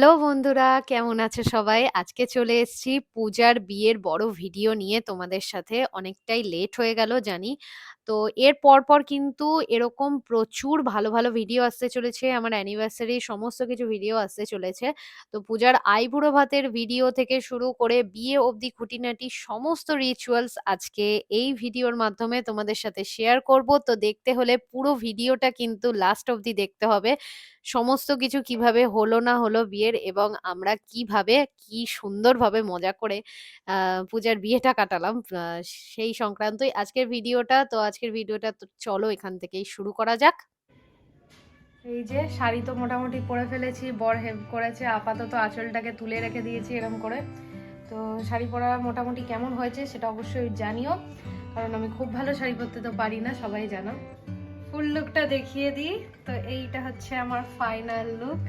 Hello বন্ধুরা, কেমন আছে সবাই? আজকে চলে এসেছি পূজার বিয়ের বড় ভিডিও নিয়ে তোমাদের সাথে। অনেকটাই লেট হয়ে গেল জানি। তো এর পর পর কিন্তু এরকম প্রচুর ভালো ভালো ভিডিও আসতে চলেছে। আমার অ্যানিভার্সারি সমস্ত কিছু ভিডিও আসতে চলেছে। তো পূজার আইবুড়ো ভাতের ভিডিও থেকে শুরু করে বিয়ে অবধি খুঁটিনাটি সমস্ত রিচুয়ালস আজকে এই ভিডিওর মাধ্যমে তোমাদের সাথে শেয়ার করব। তো দেখতে হলে পুরো ভিডিওটা কিন্তু লাস্ট অবধি দেখতে হবে। সমস্ত কিছু কীভাবে হলো না হলো বিয়ের এবং আমরা কীভাবে, কি সুন্দরভাবে মজা করে পূজার বিয়েটা কাটালাম সেই সংক্রান্তই আজকের ভিডিওটা। তো আজকের ভিডিওটা তো চলো এখান থেকেই শুরু করা যাক। এই যে শাড়ি তো মোটামুটি পরে ফেলেছি, বর হেল্প করেছে, আপাতত আঁচলটাকে তুলে রেখে দিয়েছি এরকম করে। তো শাড়ি পরা মোটামুটি কেমন হয়েছে সেটা অবশ্যই জানিও, কারণ আমি খুব ভালো শাড়ি পরতে তো পারি না, সবাই জানো। ফুল লুকটা দেখিয়ে দিই। তো এইটা হচ্ছে আমার ফাইনাল লুক।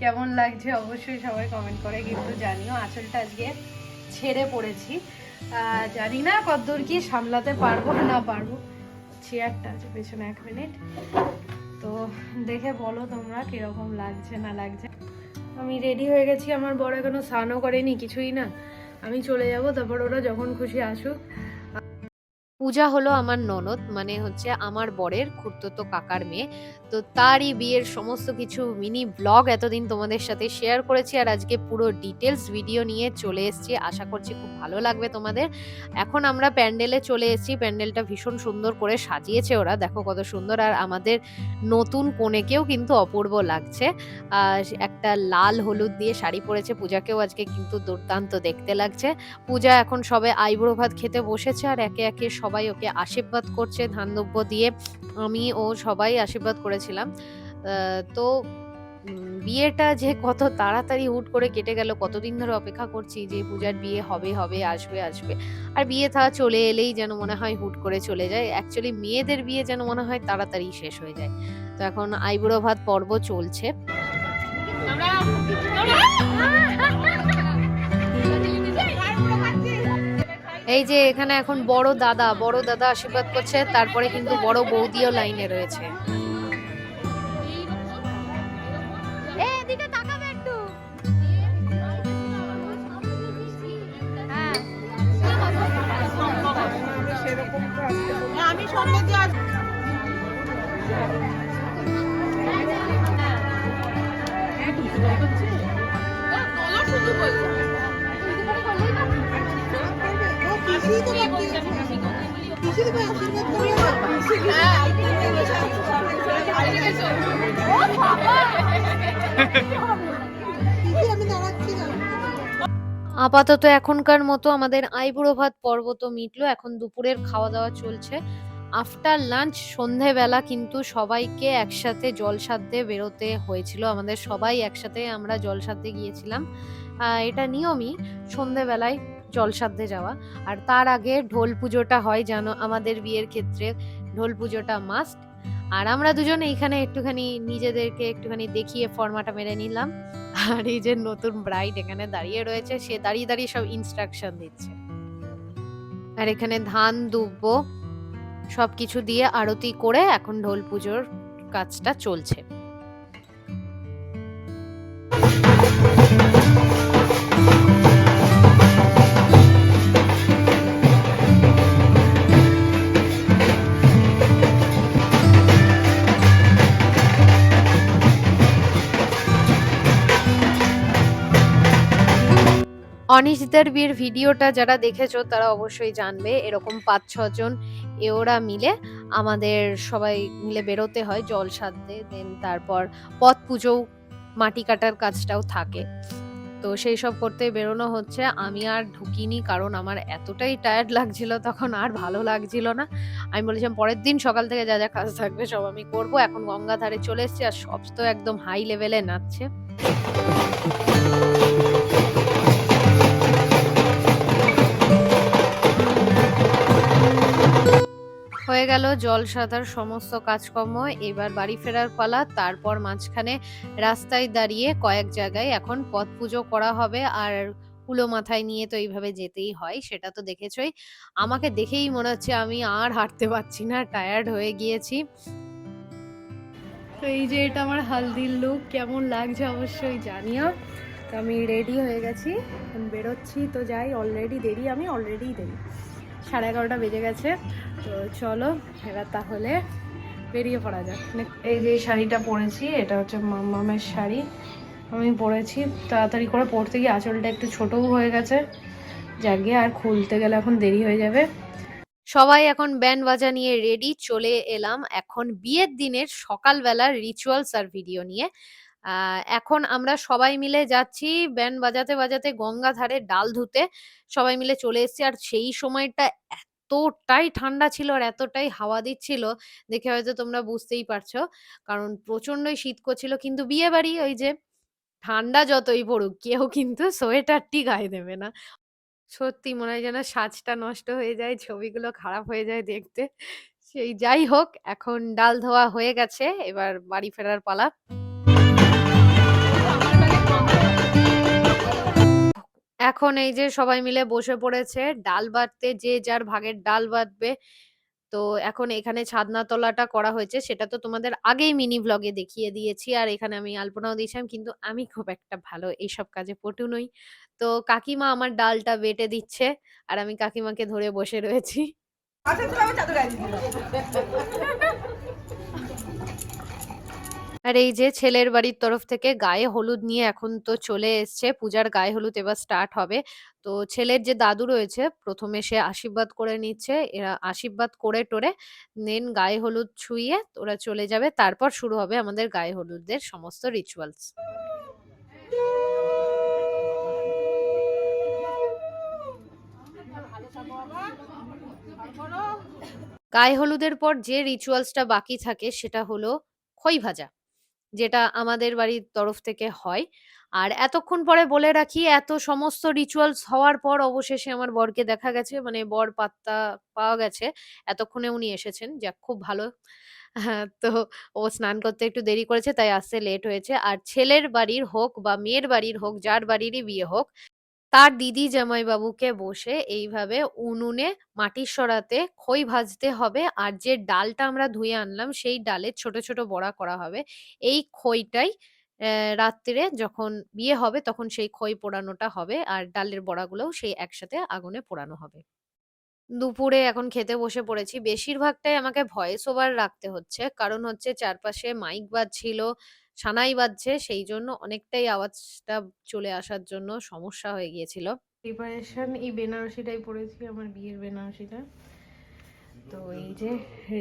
কেমন লাগছে অবশ্যই সবাই কমেন্ট করে কিন্তু জানিও। আঁচলটা আজকে ছেড়ে পড়েছি। জানি না কতদূর কি সামলাতে পারব না পারব। চেয়ারটা আছে, পেছনে এক মিনিট। তো দেখে বলো তোমরা কীরকম লাগছে না লাগছে। আমি রেডি হয়ে গেছি। আমার বড় এখনও স্নানও করেনি, কিছুই না। আমি চলে যাব, তারপর ওরা যখন খুশি আসুক। পূজা হলো আমার ননদ মানে হচ্ছে আমার বরের খুড়তুতো কাকার মেয়ে। তো তারই বিয়ের সমস্ত কিছু মিনি ব্লগ এতদিন তোমাদের সাথে শেয়ার করেছি আর আজকে পুরো ডিটেলস ভিডিও নিয়ে চলে এসেছি। আশা করছি খুব ভালো লাগবে তোমাদের। এখন আমরা প্যান্ডেলে চলে এসেছি। প্যান্ডেলটা ভীষণ সুন্দর করে সাজিয়েছে ওরা। দেখো কত সুন্দর আর আমাদের নতুন কনেকেও কিন্তু অপূর্ব লাগছে। একটা লাল হলুদ দিয়ে শাড়ি পরেছে পূজাকেও আজকে কিন্তু দুর্দান্ত দেখতে লাগছে। পূজা এখন সবে আইবুড়ো ভাত খেতে বসেছে আর একে একে সবাই ওকে আশীর্বাদ করছে ধান দিয়ে আমি ও সবাই আশীর্বাদ করেছিলাম। তো বিয়েটা যে কত তাড়াতাড়ি হুট করে কেটে গেল, কতদিন ধরে অপেক্ষা করছি যে পূজার বিয়ে হবে হবে, আসবে আসবে। আর বিয়ে থা চলে এলেই যেন মনে হয় হুট করে চলে যায়। অ্যাকচুয়ালি মেয়েদের বিয়ে যেন মনে হয় তাড়াতাড়ি শেষ হয়ে যায়। তো এখন আইবুড়ো ভাত পর্ব চলছে। এই যে এখানে এখন বড় দাদা বড় দাদা আশীর্বাদ করছে তারপরে কিন্তু বড় বৌদিও লাইনে রয়েছে। আমি সঙ্গে দিয়ে আপাতত এখনকার মতো আমাদের আইবুড়ো ভাত পর্ব তো মিটলো। এখন দুপুরের খাওয়া দাওয়া চলছে। আফটার লাঞ্চ সন্ধেবেলা কিন্তু সবাইকে একসাথে জলসাধ্যে বেরোতে হয়েছিল। আমাদের সবাই একসাথে আমরা জলসাধ্যে গিয়েছিলাম। এটা নিয়মই সন্ধেবেলায় জলসাধ্যে যাওয়া। আর তার আগে ঢোল পুজোটা হয় জানো আমাদের বিয়ের ক্ষেত্রে। ঢোল পুজোটা মাস্ট আর আমরা দুজন এইখানে একটুখানি নিজেদেরকে একটুখানি দেখিয়ে ফর্মাটা মেরে নিলাম। আর এই যে নতুন ব্রাইড এখানে দাঁড়িয়ে রয়েছে, সে দাঁড়িয়ে দাঁড়িয়ে সব ইনস্ট্রাকশন দিচ্ছে। আর এখানে ধান, দুব্ব সবকিছু দিয়ে আরতি করে এখন ঢোল পুজোর কাজটা চলছে। অনিশিতার বিয়ের ভিডিওটা যারা দেখেছ, তারা অবশ্যই জানবে। এরকম পাঁচ ছজন এ ওরা মিলে আমাদের সবাই মিলে বেরোতে হয়, জল সাধতে দেন তারপর পথ পুজো মাটি কাটার কাজটাও থাকে। তো সেই সব করতে বেরোনো হচ্ছে। আমি আর ঢুকিনি কারণ আমার এতটাই টায়ার্ড লাগছিল, তখন আর ভালো লাগছিল না। আমি বলেছিলাম, পরের দিন সকাল থেকে যা যা কাজ থাকবে, সব আমি করব। এখন গঙ্গা ধারে চলে এসেছি আর সব তো একদম হাই লেভেলে নাচছে। হয়ে গেল, জল জলসাদার সমস্ত কাজকর্ম, এবার বাড়ি ফেরার পালা, তারপর মাঝখানে রাস্তায় দাঁড়িয়ে কয়েক জায়গায় এখন পথ পুজো করা হবে, আর কুলো মাথায় নিয়ে তো এইভাবে যেতেই হয়, সেটা তো দেখেছই। আমাকে দেখেই মনে হচ্ছে আমি আর হাঁটতে পারছি না টায়ার্ড হয়ে গিয়েছি। তো এই যে এটা আমার হালদির লুক কেমন লাগছে অবশ্যই জানিও। তো আমি রেডি হয়ে গেছি বেরোচ্ছি, তো যাই অলরেডি দেরি, আমি অলরেডি দেরি। সাড়ে এগারোটা বেজে গেছে। তো চলো এবার তাহলে বেরিয়ে পড়া যাক। এই যে শাড়িটা পরেছি এটা হচ্ছে মামামের শাড়ি। আমি পরেছি তাড়াতাড়ি করে পরতে গিয়ে আঁচলটা একটু ছোটও হয়ে গেছে। যাকে আর খুলতে গেলে এখন দেরি হয়ে যাবে। সবাই এখন ব্যান্ড বাজা নিয়ে রেডি চলে এলাম। এখন বিয়ের দিনের সকালবেলার রিচুয়ালস আর ভিডিও নিয়ে। এখন আমরা সবাই মিলে যাচ্ছি ব্যান্ড বাজাতে বাজাতে, গঙ্গা ধারে ডাল ধুতে। সবাই মিলে চলে এসেছি। আর সেই সময়টা এতটাই ঠান্ডা ছিল আর এতটাই হাওয়া দিচ্ছিল, দেখে হয়তো তোমরা বুঝতেই পারছ। কারণ প্রচন্ডই শীত করছিল। কিন্তু বিয়ে বাড়ি ওই যে ঠান্ডা যতই পড়ুক, কেউ কিন্তু সোয়েটারটি গায়ে দেবে না। সত্যি মনে হয় যেন সাজটা নষ্ট হয়ে যায়, ছবিগুলো খারাপ হয়ে যায় দেখতে। সেই যাই হোক, এখন ডাল ধোয়া হয়ে গেছে। এবার বাড়ি ফেরার পালা। এখন এই যে সবাই মিলে বসে পড়েছে, ডাল বাটতে যে যার ভাগের ডাল বাটবে। তো এখন এখানে ছাদনাতলাটা করা হয়েছে, সেটা তো তোমাদের আগেই মিনি ভ্লগে দেখিয়ে দিয়েছি। আর এখানে আমি আলপনাও দিয়েছিলাম, কিন্তু আমি খুব একটা ভালো এইসব কাজে পটু নই। তো কাকিমা আমার ডালটা বেটে দিচ্ছে, আর আমি কাকিমাকে ধরে বসে রয়েছি মাথায় তুলে আমার চাদর গায়ে দিয়ে দিল। আর এই যে ছেলের বাড়ির তরফ থেকে গায়ে হলুদ নিয়ে এখন তো চলে এসছে, পূজার গায়ে হলুদ এবার স্টার্ট হবে। তো ছেলের যে দাদু রয়েছে, প্রথমে সে আশীর্বাদ করে নিচ্ছে, এরা আশীর্বাদ করে টোরে দেন গায়ে হলুদ ছুঁয়ে ওরা চলে যাবে। তারপর শুরু হবে আমাদের গায়ে হলুদের সমস্ত রিচুয়ালস গায়ে হলুদের পর যে রিচুয়ালসটা বাকি থাকে সেটা হলো খই ভাজা। যেটা আমাদের বাড়ির তরফ থেকে হয়। আর এতক্ষণ পরে বলে রাখি, এত সমস্ত রিচুয়ালস হওয়ার পর অবশেষে আমার বরকে দেখা গেছে মানে বর পাত্তা পাওয়া গেছে। এতক্ষণে উনি এসেছেন, যাক খুব ভালো। হ্যাঁ তো ও স্নান করতে একটু দেরি করেছে, তাই আসতে লেট হয়েছে। আর ছেলের বাড়ির হোক বা মেয়ের বাড়ির হোক, যার বাড়িরই বিয়ে হোক তার দিদি জামাইবাবুকে বসে এইভাবে উনুনে মাটির সরাতে খই ভাজতে হবে আর যে ডালটা আমরা ধুয়ে আনলাম সেই ডালের ছোট ছোট বড়া করা হবে। এই খইটাই আহ, রাত্রিরে যখন বিয়ে হবে তখন সেই খই পোড়ানোটা হবে আর ডালের বড়াগুলোও সেই একসাথে আগুনে পোড়ানো হবে। দুপুরে এখন খেতে বসে পড়েছি। বেশিরভাগটাই আমাকে ভয়েস ওভার রাখতে হচ্ছে। কারণ হচ্ছে চারপাশে মাইক বাজছিল সানাই বাজছে সেই জন্য অনেকটাই আওয়াজটা চলে আসার জন্য সমস্যা হয়ে গিয়েছিল। প্রিপারেশন এই বেনারসিটাই পরেছি, আমার বিয়ের বেনারসিটা। তো এই যে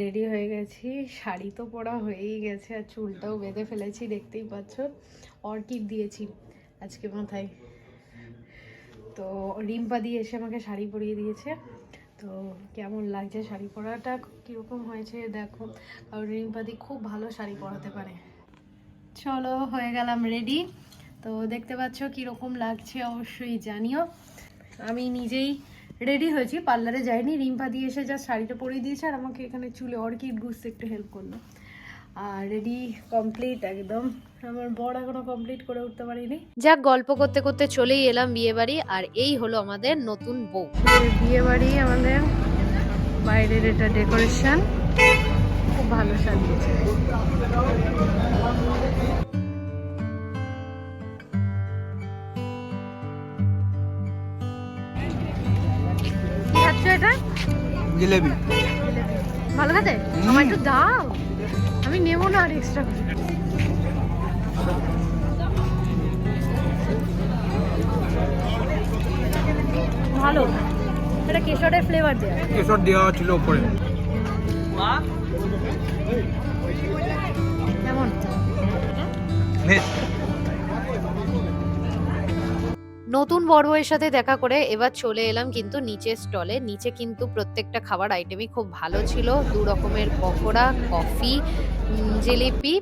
রেডি হয়ে গেছি, শাড়ি তো পরা হয়েই গেছে আর চুলটাও বেঁধে ফেলেছি, দেখতেই পাচ্ছ। অর্কিড দিয়েছি আজকে মাথায়। তো রিম্পা দিয়ে এসে আমাকে শাড়ি পরিয়ে দিয়েছে। তো কেমন লাগছে শাড়ি পরাটা? কীরকম হয়েছে? দেখো। কারণ রিম্পাদি খুব ভালো শাড়ি পরাতে পারে। চলো হয়ে গেলাম রেডি তো দেখতে পাচ্ছ কীরকম লাগছে অবশ্যই জানিও। আমি নিজেই রেডি হয়েছি পার্লারে যাইনি। রিম্পা দিয়ে এসে যা শাড়িটা পরিয়ে দিয়েছে আর আমাকে এখানে চুলে অর্কিড গুছতে একটু হেল্প করল। আর রেডি কমপ্লিট একদম। আমার বর এখনও কমপ্লিট করে উঠতে পারিনি। যাক গল্প করতে করতে চলেই এলাম বিয়ে বাড়ি আর এই হলো আমাদের নতুন বউ। বিয়ে বাড়ি আমাদের বাইরের এটা ডেকোরেশন খুব ভালো সাজিয়েছে। জিলেবি। ভালো খেতে? আমার একটু দাও। আমি নেব না আর এক্সট্রা ভালো। এটা কেশরের ফ্লেভার দেয়া। কেশর দেওয়া ছিল উপরে। কেমন? বেশ নতুন বড় বউয়ের সাথে দেখা করে এবার চলে এলাম কিন্তু নিচের স্টলে। নিচে কিন্তু প্রত্যেকটা খাবার আইটেমই খুব ভালো ছিল। দু রকমের পকোড়া, কফি জিলিপি,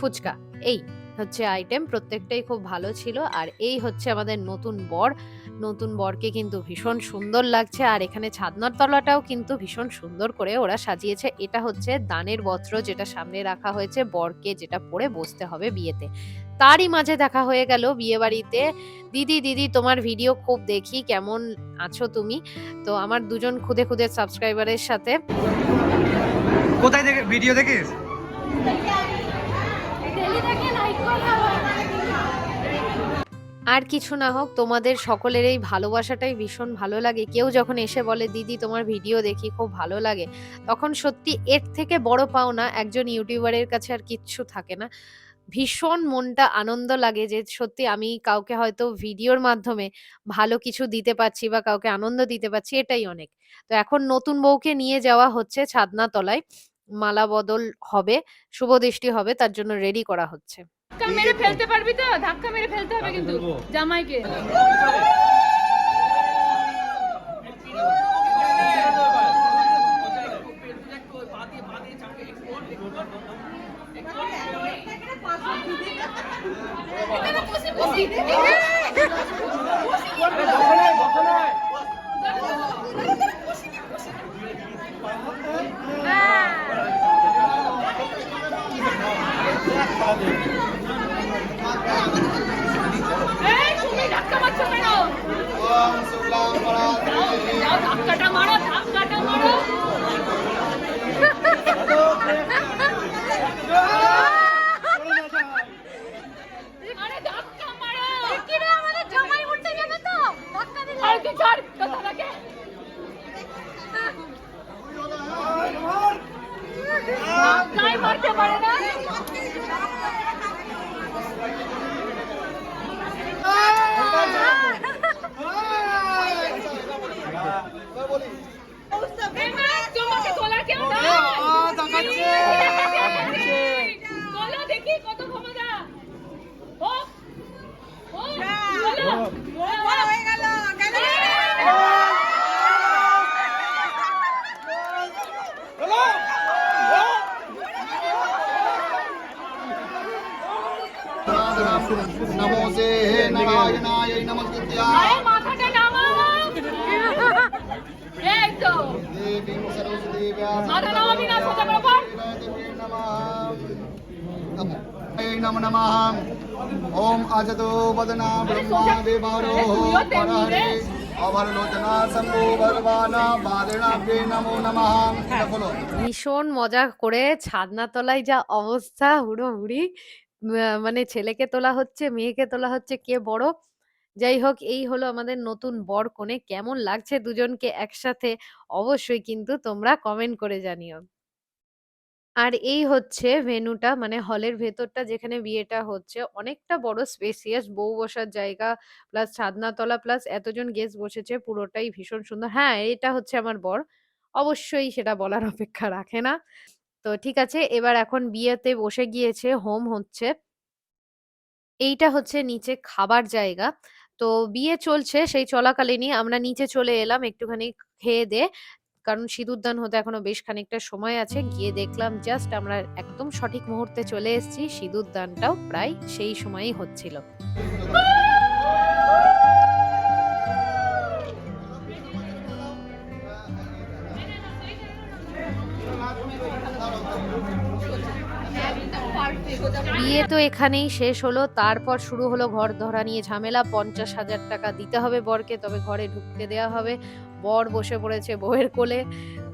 ফুচকা। এই হচ্ছে আইটেম প্রত্যেকটাই খুব ভালো ছিল। আর এই হচ্ছে আমাদের নতুন বর। নতুন বরকে কিন্তু ভীষণ সুন্দর লাগছে আর এখানে ছাদনার তলাটাও কিন্তু ভীষণ সুন্দর করে ওরা সাজিয়েছে এটা হচ্ছে দানের বস্ত্র যেটা সামনে রাখা হয়েছে বরকে যেটা পরে বসতে হবে বিয়েতে তারই মাঝে দেখা হয়ে গেল বিয়ে বাড়িতে দিদি দিদি তোমার ভিডিও খুব দেখি কেমন আছো তুমি তো আমার দুজন খুদে খুদে সাবস্ক্রাইবারের সাথে কোথায় দেখে ভিডিও দেখিস আর কিছু না হোক, তোমাদের সকলের এই ভালোবাসাটাই ভীষণ ভালো লাগে। কেউ যখন এসে বলে, দিদি, তোমার ভিডিও দেখি, খুব ভালো লাগে, তখন সত্যি এর থেকে বড় পাওনা একজন ইউটিউবারের কাছে আর কিচ্ছু থাকে না। ভীষণ মনটা আনন্দ লাগে যে, সত্যি আমি কাউকে হয়তো ভিডিওর মাধ্যমে ভালো কিছু দিতে পারছি বা কাউকে আনন্দ দিতে পারছি, এটাই অনেক। তো এখন নতুন বউকে নিয়ে যাওয়া হচ্ছে ছাদনা তলায় মালা বদল হবে, শুভ দৃষ্টি হবে, তার জন্য রেডি করা হচ্ছে। ধাক্কা মেরে ফেলতে পারবি তো? ধাক্কা মেরে ফেলতে হবে কিন্তু জামাইকে এই, তুমি ধাক্কা মারছো কেন? দাও, দাও, ধাক্কাটা মারো ধাক্কাটা মারো আরে ধাক্কা মারো আরে তুই ছাড় কথা রাখে ধাক্কাই মারতে পারে না এই মা, তোমাকে তোলার কেউ নাই। তোলো দেখি কত ক্ষমতা ও ও তোলো। নমো সে নারায়ণায় নমস্কৃত্য মাথাটা নামাও এই তো দেবীং সরস্বতী মাথা নামাবি না সোজা বরাবর নম নমঃ ওম আজতো বদনা ব্রহ্মা দেবারো পরহরে অভরলোচনা শম্ভু ভগবানা বাদনাভ্যে নমো নমঃ ভীষণ মজা করে ছাদনাতলায় যা অবস্থা হুড়োহুড়ি। মানে ছেলেকে তোলা হচ্ছে, মেয়েকে তোলা হচ্ছে, কে বড়? যাই হোক, এই হলো আমাদের নতুন বর কনে কেমন লাগছে দুজনকে একসাথে অবশ্যই কিন্তু তোমরা কমেন্ট করে জানিও। আর এই হচ্ছে ভেন্যুটা মানে হলের ভেতরটা যেখানে বিয়েটা হচ্ছে, অনেকটা বড় স্পেসিয়াস বউ বসার জায়গা প্লাস ছাদনাতলা প্লাস এতজন গেস্ট বসেছে, পুরোটাই ভীষণ সুন্দর। হ্যাঁ এটা হচ্ছে আমার বর। অবশ্যই সেটা বলার অপেক্ষা রাখে না। তো ঠিক আছে, এবার এখন বিয়েতে বসে গিয়েছে, হোম হচ্ছে। এইটা হচ্ছে নিচে খাবার জায়গা। তো বিয়ে চলছে, সেই চলাকালীনই আমরা নিচে চলে এলাম একটুখানি খেয়ে দে। কারণ সিঁদুরদান হতে এখনও বেশ খানিকটা সময় আছে। গিয়ে দেখলাম জাস্ট আমরা একদম সঠিক মুহূর্তে চলে এসেছি সিঁদুরদানটাও প্রায় সেই সময়ই হচ্ছিল। বিয়ে তো এখানেই শেষ হলো তারপর শুরু হলো ঘর ধরা নিয়ে ঝামেলা। পঞ্চাশ হাজার টাকা দিতে হবে বরকে তবে ঘরে ঢুকতে দেওয়া হবে। বর বসে পড়েছে বউয়ের কোলে।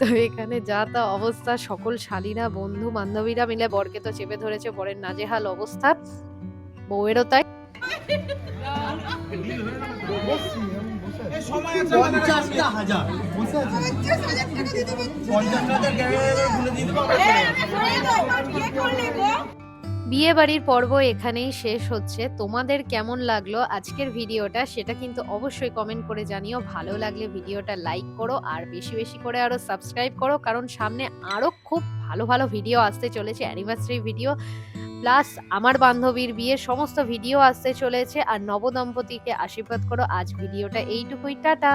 তো এখানে যা তা অবস্থা সকল শালীরা বন্ধু বান্ধবীরা মিলে বরকে তো চেপে ধরেছে বরের নাজেহাল অবস্থা। বউয়েরও তাই। পঞ্চাশটা হাজার বিয়ে বিয়ে বাড়ির পর্ব এখানেই শেষ হচ্ছে। তোমাদের কেমন লাগল আজকের ভিডিওটা সেটা কিন্তু অবশ্যই কমেন্ট করে জানিও। ভালো লাগলে ভিডিওটা লাইক করো আর বেশি বেশি করে আরও সাবস্ক্রাইব করো কারণ সামনে আরও খুব ভালো ভালো ভিডিও আসতে চলেছে অ্যানিভার্সারি ভিডিও প্লাস আমার বান্ধবীর বিয়ের সমস্ত ভিডিও আসতে চলেছে আর নবদম্পতিকে আশীর্বাদ করো। আজ ভিডিওটা এইটুকুই, টাটা!